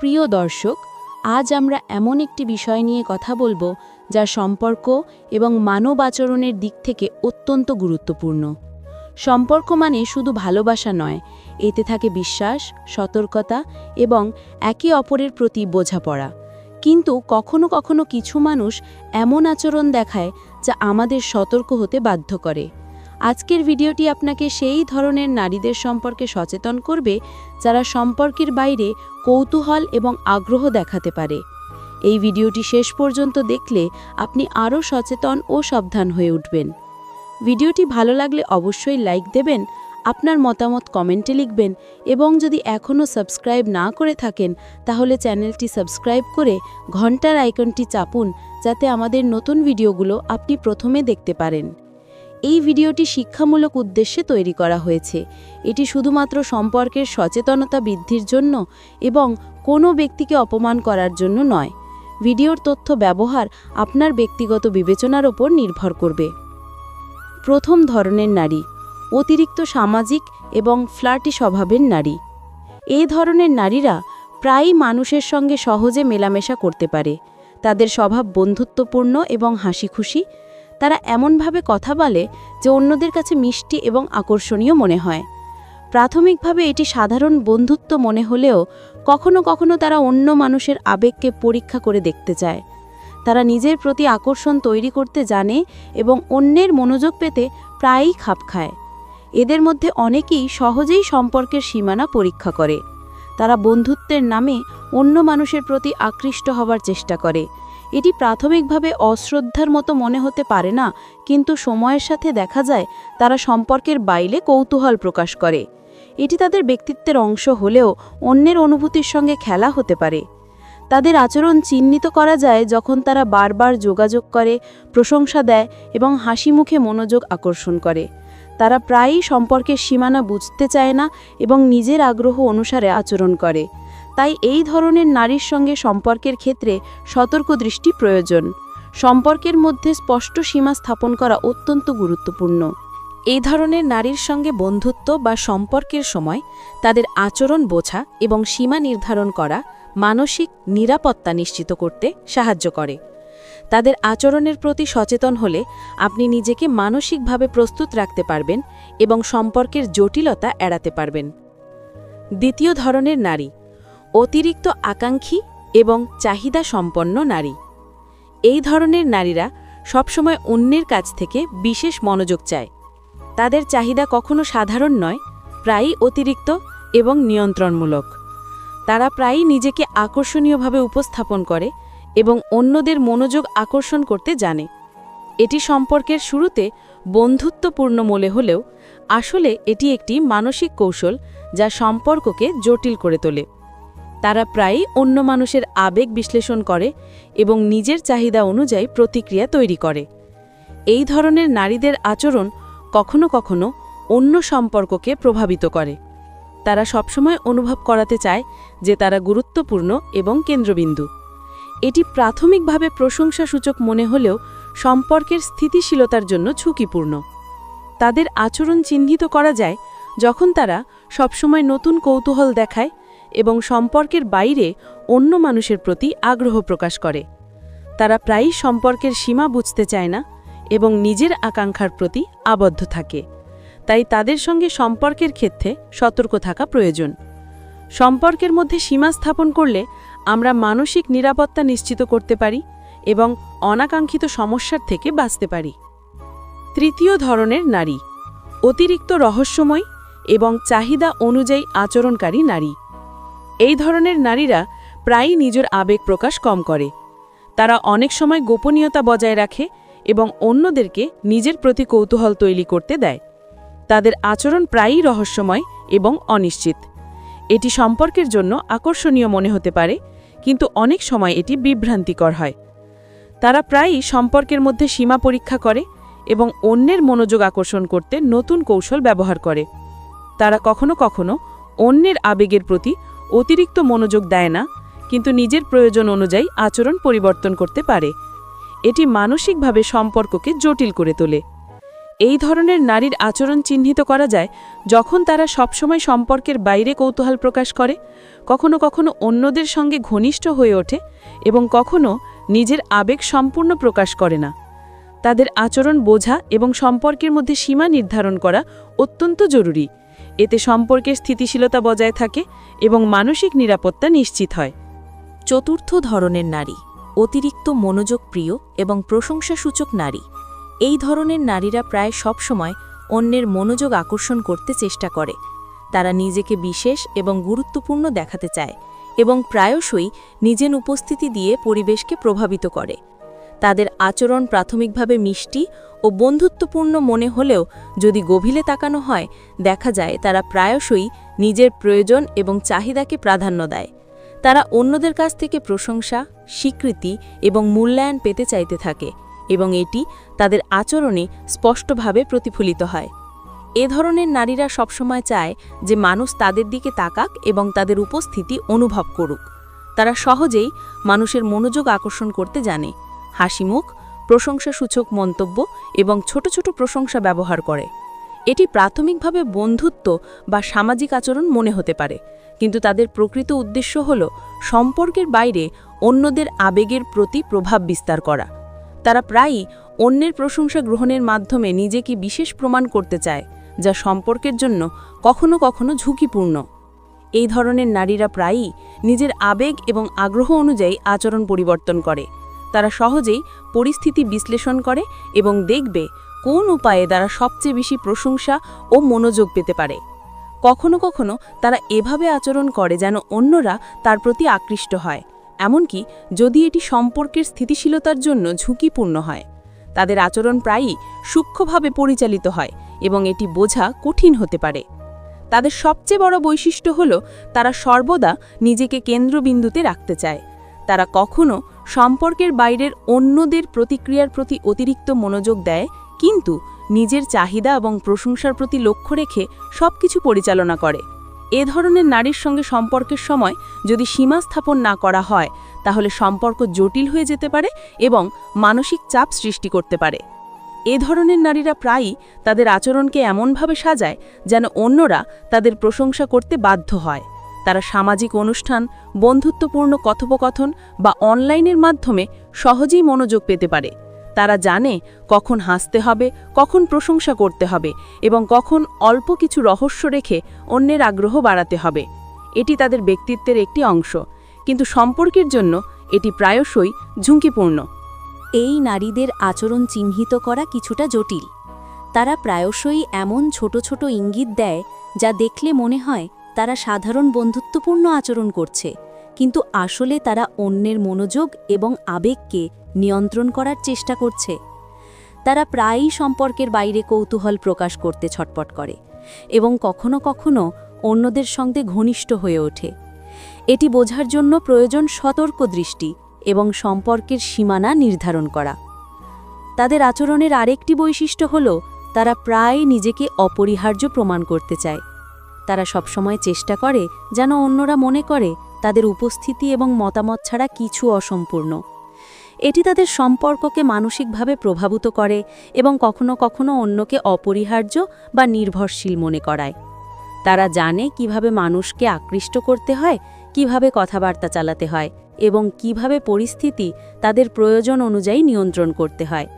প্রিয় দর্শক, আজ আমরা এমন একটি বিষয় নিয়ে কথা বলব যা সম্পর্ক এবং মানব আচরণের দিক থেকে অত্যন্ত গুরুত্বপূর্ণ। সম্পর্ক মানে শুধু ভালোবাসা নয়, এতে থাকে বিশ্বাস, সতর্কতা এবং একে অপরের প্রতি বোঝাপড়া। কিন্তু কখনো কখনো কিছু মানুষ এমন আচরণ দেখায় যা আমাদের সতর্ক হতে বাধ্য করে। আজকের ভিডিওটি আপনাকে সেই ধরনের নারীদের সম্পর্কে সচেতন করবে যারা সম্পর্কের বাইরে কৌতূহল এবং আগ্রহ দেখাতে পারে। এই ভিডিওটি শেষ পর্যন্ত দেখলে আপনি আরও সচেতন ও সাবধান হয়ে উঠবেন। ভিডিওটি ভালো লাগলে অবশ্যই লাইক দেবেন, আপনার মতামত কমেন্টে লিখবেন এবং যদি এখনও সাবস্ক্রাইব না করে থাকেন, তাহলে চ্যানেলটি সাবস্ক্রাইব করে ঘণ্টার আইকনটি চাপুন যাতে আমাদের নতুন ভিডিওগুলো আপনি প্রথমে দেখতে পারেন। এই ভিডিওটি শিক্ষামূলক উদ্দেশ্যে তৈরি করা হয়েছে। এটি শুধুমাত্র সম্পর্কের সচেতনতা বৃদ্ধির জন্য এবং কোনো ব্যক্তিকে অপমান করার জন্য নয়। ভিডিওর তথ্য ব্যবহার আপনার ব্যক্তিগত বিবেচনার ওপর নির্ভর করবে। প্রথম ধরনের নারী, অতিরিক্ত সামাজিক এবং ফ্ল্যাটি স্বভাবের নারী। এই ধরনের নারীরা প্রায়ই মানুষের সঙ্গে সহজে মেলামেশা করতে পারে। তাদের স্বভাব বন্ধুত্বপূর্ণ এবং হাসি খুশি তারা এমনভাবে কথা বলে যে অন্যদের কাছে মিষ্টি এবং আকর্ষণীয় মনে হয়। প্রাথমিকভাবে এটি সাধারণ বন্ধুত্ব মনে হলেও কখনো কখনো তারা অন্য মানুষের আবেগকে পরীক্ষা করে দেখতে চায়। তারা নিজের প্রতি আকর্ষণ তৈরি করতে জানে এবং অন্যের মনোযোগ পেতে প্রায়ই খাপ খায়। এদের মধ্যে অনেকেই সহজেই সম্পর্কের সীমানা পরীক্ষা করে। তারা বন্ধুত্বের নামে অন্য মানুষের প্রতি আকৃষ্ট হবার চেষ্টা করে। এটি প্রাথমিকভাবে অশ্রদ্ধার মতো মনে হতে পারে না, কিন্তু সময়ের সাথে দেখা যায় তারা সম্পর্কের বাইরে কৌতূহল প্রকাশ করে। এটি তাদের ব্যক্তিত্বের অংশ হলেও অন্যের অনুভূতির সঙ্গে খেলা হতে পারে। তাদের আচরণ চিহ্নিত করা যায় যখন তারা বারবার যোগাযোগ করে, প্রশংসা দেয় এবং হাসি মুখে মনোযোগ আকর্ষণ করে। তারা প্রায়ই সম্পর্কের সীমানা বুঝতে চায় না এবং নিজের আগ্রহ অনুসারে আচরণ করে। তাই এই ধরনের নারীর সঙ্গে সম্পর্কের ক্ষেত্রে সতর্ক দৃষ্টি প্রয়োজন। সম্পর্কের মধ্যে স্পষ্ট সীমা স্থাপন করা অত্যন্ত গুরুত্বপূর্ণ। এই ধরনের নারীর সঙ্গে বন্ধুত্ব বা সম্পর্কের সময় তাদের আচরণ বোঝা এবং সীমা নির্ধারণ করা মানসিক নিরাপত্তা নিশ্চিত করতে সাহায্য করে। তাদের আচরণের প্রতি সচেতন হলে আপনি নিজেকে মানসিকভাবে প্রস্তুত রাখতে পারবেন এবং সম্পর্কের জটিলতা এড়াতে পারবেন। দ্বিতীয় ধরনের নারী অতিরিক্ত আকাঙ্ক্ষী এবং চাহিদা সম্পন্ন নারী। এই ধরনের নারীরা সবসময় অন্যের কাছ থেকে বিশেষ মনোযোগ চায়। তাদের চাহিদা কখনো সাধারণ নয়, প্রায়ই অতিরিক্ত এবং নিয়ন্ত্রণমূলক। তারা প্রায়ই নিজেকে আকর্ষণীয়ভাবে উপস্থাপন করে এবং অন্যদের মনোযোগ আকর্ষণ করতে জানে। এটি সম্পর্কের শুরুতে বন্ধুত্বপূর্ণ মনে হলেও আসলে এটি একটি মানসিক কৌশল যা সম্পর্ককে জটিল করে তোলে। তারা প্রায়ই অন্য মানুষের আবেগ বিশ্লেষণ করে এবং নিজের চাহিদা অনুযায়ী প্রতিক্রিয়া তৈরি করে। এই ধরনের নারীদের আচরণ কখনো কখনো অন্য সম্পর্ককে প্রভাবিত করে। তারা সবসময় অনুভব করাতে চায় যে তারা গুরুত্বপূর্ণ এবং কেন্দ্রবিন্দু। এটি প্রাথমিকভাবে প্রশংসাসূচক মনে হলেও সম্পর্কের স্থিতিশীলতার জন্য ঝুঁকিপূর্ণ। তাদের আচরণ চিহ্নিত করা যায় যখন তারা সবসময় নতুন কৌতূহল দেখায় এবং সম্পর্কের বাইরে অন্য মানুষের প্রতি আগ্রহ প্রকাশ করে। তারা প্রায়ই সম্পর্কের সীমা বুঝতে চায় না এবং নিজের আকাঙ্ক্ষার প্রতি আবদ্ধ থাকে। তাই তাদের সঙ্গে সম্পর্কের ক্ষেত্রে সতর্ক থাকা প্রয়োজন। সম্পর্কের মধ্যে সীমা স্থাপন করলে আমরা মানসিক নিরাপত্তা নিশ্চিত করতে পারি এবং অনাকাঙ্ক্ষিত সমস্যার থেকে বাঁচতে পারি। তৃতীয় ধরনের নারী, অতিরিক্ত রহস্যময় এবং চাহিদা অনুযায়ী আচরণকারী নারী। এই ধরনের নারীরা প্রায়ই নিজের আবেগ প্রকাশ কম করে। তারা অনেক সময় গোপনীয়তা বজায় রাখে এবং অন্যদেরকে নিজের প্রতি কৌতূহল তৈরি করতে দেয়। তাদের আচরণ প্রায়ই রহস্যময় এবং অনিশ্চিত। এটি সম্পর্কের জন্য আকর্ষণীয় মনে হতে পারে, কিন্তু অনেক সময় এটি বিভ্রান্তিকর হয়। তারা প্রায়ই সম্পর্কের মধ্যে সীমা পরীক্ষা করে এবং অন্যের মনোযোগ আকর্ষণ করতে নতুন কৌশল ব্যবহার করে। তারা কখনো কখনো অন্যের আবেগের প্রতি অতিরিক্ত মনোযোগ দেয় না, কিন্তু নিজের প্রয়োজন অনুযায়ী আচরণ পরিবর্তন করতে পারে। এটি মানসিকভাবে সম্পর্ককে জটিল করে তোলে। এই ধরনের নারীর আচরণ চিহ্নিত করা যায় যখন তারা সবসময় সম্পর্কের বাইরে কৌতূহল প্রকাশ করে, কখনো কখনো অন্যদের সঙ্গে ঘনিষ্ঠ হয়ে ওঠে এবং কখনো নিজের আবেগ সম্পূর্ণ প্রকাশ করে না। তাদের আচরণ বোঝা এবং সম্পর্কের মধ্যে সীমা নির্ধারণ করা অত্যন্ত জরুরি। এতে সম্পর্কের স্থিতিশীলতা বজায় থাকে এবং মানসিক নিরাপত্তা নিশ্চিত হয়। চতুর্থ ধরনের নারী, অতিরিক্ত মনোযোগ প্রিয় এবং প্রশংসাসূচক নারী। এই ধরনের নারীরা প্রায় সবসময় অন্যের মনোযোগ আকর্ষণ করতে চেষ্টা করে। তারা নিজেকে বিশেষ এবং গুরুত্বপূর্ণ দেখাতে চায় এবং প্রায়শই নিজের উপস্থিতি দিয়ে পরিবেশকে প্রভাবিত করে। তাদের আচরণ প্রাথমিকভাবে মিষ্টি ও বন্ধুত্বপূর্ণ মনে হলেও যদি গভীরে তাকানো হয়, দেখা যায় তারা প্রায়শই নিজের প্রয়োজন এবং চাহিদাকে প্রাধান্য দেয়। তারা অন্যদের কাছ থেকে প্রশংসা, স্বীকৃতি এবং মূল্যায়ন পেতে চাইতে থাকে এবং এটি তাদের আচরণে স্পষ্টভাবে প্রতিফলিত হয়। এ ধরনের নারীরা সবসময় চায় যে মানুষ তাদের দিকে তাকাক এবং তাদের উপস্থিতি অনুভব করুক। তারা সহজেই মানুষের মনোযোগ আকর্ষণ করতে জানে। হাসিমুখ প্রশংসাসূচক মন্তব্য এবং ছোট ছোট প্রশংসা ব্যবহার করে। এটি প্রাথমিকভাবে বন্ধুত্ব বা সামাজিক আচরণ মনে হতে পারে, কিন্তু তাদের প্রকৃত উদ্দেশ্য হল সম্পর্কের বাইরে অন্যদের আবেগের প্রতি প্রভাব বিস্তার করা। তারা প্রায়ই অন্যের প্রশংসা গ্রহণের মাধ্যমে নিজেকে বিশেষ প্রমাণ করতে চায়, যা সম্পর্কের জন্য কখনো কখনো ঝুঁকিপূর্ণ। এই ধরনের নারীরা প্রায়ই নিজের আবেগ এবং আগ্রহ অনুযায়ী আচরণ পরিবর্তন করে। তারা সহজেই পরিস্থিতি বিশ্লেষণ করে এবং দেখবে কোন উপায়ে তারা সবচেয়ে বেশি প্রশংসা ও মনোযোগ পেতে পারে। কখনো কখনো তারা এভাবে আচরণ করে যেন অন্যরা তার প্রতি আকৃষ্ট হয়। এমনকি যদি এটি সম্পর্কের স্থিতিশীলতার জন্য ঝুঁকিপূর্ণ হয়, তাদের আচরণ প্রায়ই সূক্ষ্মভাবে পরিচালিত হয় এবং এটি বোঝা কঠিন হতে পারে। তাদের সবচেয়ে বড় বৈশিষ্ট্য হল তারা সর্বদা নিজেকে কেন্দ্রবিন্দুতে রাখতে চায়। তারা কখনো সম্পর্কের বাইরের অন্যদের প্রতিক্রিয়ার প্রতি অতিরিক্ত মনোযোগ দেয়, কিন্তু নিজের চাহিদা এবং প্রশংসার প্রতি লক্ষ্য রেখে সবকিছু পরিচালনা করে। এ ধরনের নারীর সঙ্গে সম্পর্কের সময় যদি সীমা স্থাপন না করা হয়, তাহলে সম্পর্ক জটিল হয়ে যেতে পারে এবং মানসিক চাপ সৃষ্টি করতে পারে। এ ধরনের নারীরা প্রায়ই তাদের আচরণকে এমনভাবে সাজায় যেন অন্যরা তাদের প্রশংসা করতে বাধ্য হয়। তারা সামাজিক অনুষ্ঠান, বন্ধুত্বপূর্ণ কথোপকথন বা অনলাইনের মাধ্যমে সহজেই মনোযোগ পেতে পারে। তারা জানে কখন হাসতে হবে, কখন প্রশংসা করতে হবে এবং কখন অল্প কিছু রহস্য রেখে অন্যের আগ্রহ বাড়াতে হবে। এটি তাদের ব্যক্তিত্বের একটি অংশ, কিন্তু সম্পর্কের জন্য এটি প্রায়শই ঝুঁকিপূর্ণ। এই নারীদের আচরণ চিহ্নিত করা কিছুটা জটিল। তারা প্রায়শই এমন ছোট ছোট ইঙ্গিত দেয় যা দেখলে মনে হয় তারা সাধারণ বন্ধুত্বপূর্ণ আচরণ করছে, কিন্তু আসলে তারা অন্যের মনোযোগ এবং আবেগকে নিয়ন্ত্রণ করার চেষ্টা করছে। তারা প্রায়ই সম্পর্কের বাইরে কৌতূহল প্রকাশ করতে ছটপট করে এবং কখনো কখনো অন্যদের সঙ্গে ঘনিষ্ঠ হয়ে ওঠে। এটি বোঝার জন্য প্রয়োজন সতর্ক দৃষ্টি এবং সম্পর্কের সীমানা নির্ধারণ করা। তাদের আচরণের আরেকটি বৈশিষ্ট্য হল, তারা প্রায় নিজেকে অপরিহার্য প্রমাণ করতে চায়। তারা সবসময় চেষ্টা করে যেন অন্যরা মনে করে তাদের উপস্থিতি এবং মতামত ছাড়া কিছু অসম্পূর্ণ। এটি তাদের সম্পর্ককে মানসিকভাবে প্রভাবিত করে এবং কখনো কখনো অন্যকে অপরিহার্য বা নির্ভরশীল মনে করায়। তারা জানে কীভাবে মানুষকে আকৃষ্ট করতে হয়, কীভাবে কথাবার্তা চালাতে হয় এবং কীভাবে পরিস্থিতি তাদের প্রয়োজন অনুযায়ী নিয়ন্ত্রণ করতে হয়।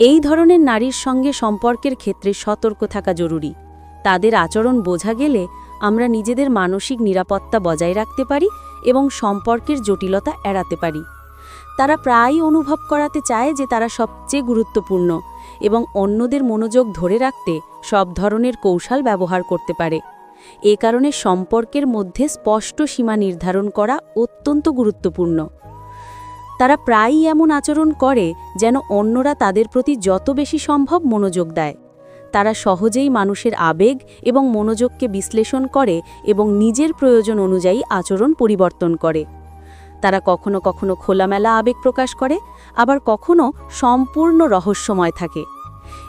এই ধরনের নারীর সঙ্গে সম্পর্কের ক্ষেত্রে সতর্ক থাকা জরুরি। তাদের আচরণ বোঝা গেলে আমরা নিজেদের মানসিক নিরাপত্তা বজায় রাখতে পারি এবং সম্পর্কের জটিলতা এড়াতে পারি। তারা প্রায়ই অনুভব করাতে চায় যে তারা সবচেয়ে গুরুত্বপূর্ণ এবং অন্যদের মনোযোগ ধরে রাখতে সব ধরনের কৌশল ব্যবহার করতে পারে। এ কারণে সম্পর্কের মধ্যে স্পষ্ট সীমা নির্ধারণ করা অত্যন্ত গুরুত্বপূর্ণ। তারা প্রায়ই এমন আচরণ করে যেন অন্যরা তাদের প্রতি যত বেশি সম্ভব মনোযোগ দেয়। তারা সহজেই মানুষের আবেগ এবং মনোযোগকে বিশ্লেষণ করে এবং নিজের প্রয়োজন অনুযায়ী আচরণ পরিবর্তন করে। তারা কখনো কখনো খোলামেলা আবেগ প্রকাশ করে, আবার কখনো সম্পূর্ণ রহস্যময় থাকে।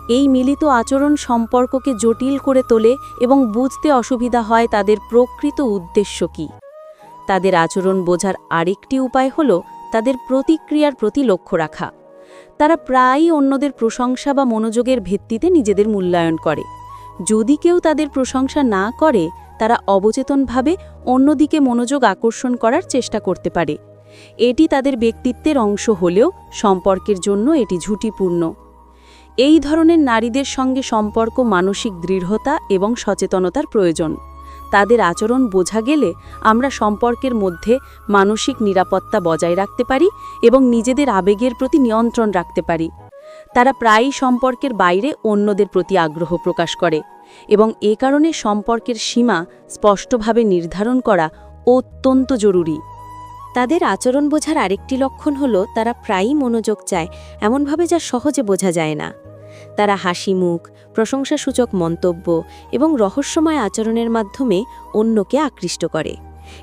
এই মিলিত আচরণ সম্পর্ককে জটিল করে তোলে এবং বুঝতে অসুবিধা হয় তাদের প্রকৃত উদ্দেশ্য কী। তাদের আচরণ বোঝার আরেকটি উপায় হল তাদের প্রতিক্রিয়ার প্রতি লক্ষ্য রাখা। তারা প্রায়ই অন্যদের প্রশংসা বা মনোযোগের ভিত্তিতে নিজেদের মূল্যায়ন করে। যদি কেউ তাদের প্রশংসা না করে, তারা অবচেতনভাবে অন্যদিকে মনোযোগ আকর্ষণ করার চেষ্টা করতে পারে। এটি তাদের ব্যক্তিত্বের অংশ হলেও সম্পর্কের জন্য এটি ঝুঁটিপূর্ণ এই ধরনের নারীদের সঙ্গে সম্পর্ক, মানসিক দৃঢ়তা এবং সচেতনতার প্রয়োজন। তাদের আচরণ বোঝা গেলে আমরা সম্পর্কের মধ্যে মানসিক নিরাপত্তা বজায় রাখতে পারি এবং নিজেদের আবেগের প্রতি নিয়ন্ত্রণ রাখতে পারি। তারা প্রায়ই সম্পর্কের বাইরে অন্যদের প্রতি আগ্রহ প্রকাশ করে এবং এ কারণে সম্পর্কের সীমা স্পষ্টভাবে নির্ধারণ করা অত্যন্ত জরুরি। তাদের আচরণ বোঝার আরেকটি লক্ষণ হল তারা প্রায়ই মনোযোগ চায়, এমনভাবে যা সহজে বোঝা যায় না। তারা হাসি মুখ, প্রশংসাসূচক মন্তব্য এবং রহস্যময় আচরণের মাধ্যমে অন্যকে আকৃষ্ট করে।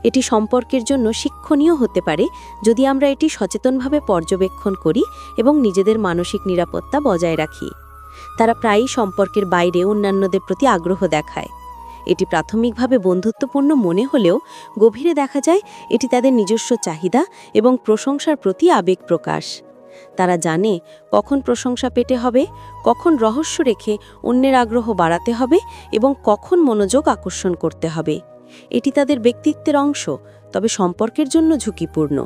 এটি সম্পর্কের জন্য শিক্ষণীয় হতে পারে যদি আমরা এটি সচেতনভাবে পর্যবেক্ষণ করি এবং নিজেদের মানসিক নিরাপত্তা বজায় রাখি। তারা প্রায়ই সম্পর্কের বাইরে অন্যান্যদের প্রতি আগ্রহ দেখায়। এটি প্রাথমিকভাবে বন্ধুত্বপূর্ণ মনে হলেও গভীরে দেখা যায় এটি তাদের নিজস্ব চাহিদা এবং প্রশংসার প্রতি আবেগ প্রকাশ। তারা জানে কখন প্রশংসা পেতে হবে, কখন রহস্য রেখে অন্যের আগ্রহ বাড়াতে হবে এবং কখন মনোযোগ আকর্ষণ করতে হবে। এটি তাদের ব্যক্তিত্বের অংশ, তবে সম্পর্কের জন্য ঝুঁকিপূর্ণ।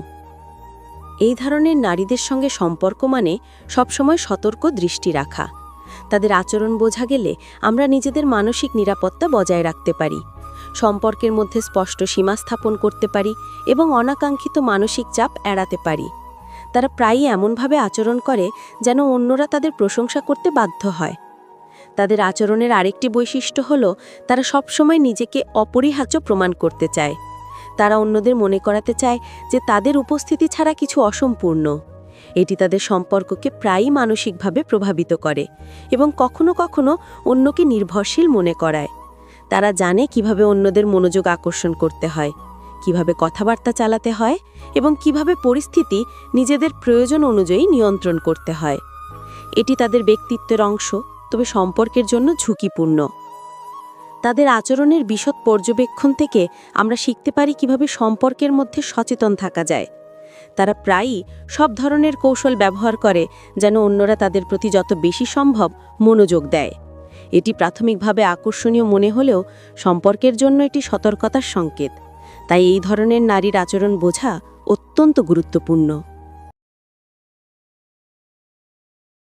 এই ধরনের নারীদের সঙ্গে সম্পর্ক মানে সবসময় সতর্ক দৃষ্টি রাখা। তাদের আচরণ বোঝা গেলে আমরা নিজেদের মানসিক নিরাপত্তা বজায় রাখতে পারি। সম্পর্কের মধ্যে স্পষ্ট সীমা স্থাপন করতে পারি এবং অনাকাঙ্ক্ষিত মানসিক চাপ এড়াতে পারি। তারা প্রায়ই এমনভাবে আচরণ করে যেন অন্যরা তাদের প্রশংসা করতে বাধ্য হয়। তাদের আচরণের আরেকটি বৈশিষ্ট্য হল, তারা সবসময় নিজেকে অপরিহার্য প্রমাণ করতে চায়। তারা অন্যদের মনে করাতে চায় যে তাদের উপস্থিতি ছাড়া কিছু অসম্পূর্ণ। এটি তাদের সম্পর্ককে প্রায়ই মানসিকভাবে প্রভাবিত করে এবং কখনো কখনো অন্যকে নির্ভরশীল মনে করায়। তারা জানে কীভাবে অন্যদের মনোযোগ আকর্ষণ করতে হয়। কীভাবে কথাবার্তা চালাতে হয় এবং কীভাবে পরিস্থিতি নিজেদের প্রয়োজন অনুযায়ী নিয়ন্ত্রণ করতে হয়। এটি তাদের ব্যক্তিত্বের অংশ, তবে সম্পর্কের জন্য ঝুঁকিপূর্ণ। তাদের আচরণের বিশদ পর্যবেক্ষণ থেকে আমরা শিখতে পারি কীভাবে সম্পর্কের মধ্যে সচেতন থাকা যায়। তারা প্রায়ই সব ধরনের কৌশল ব্যবহার করে যেন অন্যরা তাদের প্রতি যত বেশি সম্ভব মনোযোগ দেয়। এটি প্রাথমিকভাবে আকর্ষণীয় মনে হলেও সম্পর্কের জন্য এটি সতর্কতার সংকেত। তাই এই ধরনের নারীর আচরণ বোঝা অত্যন্ত গুরুত্বপূর্ণ।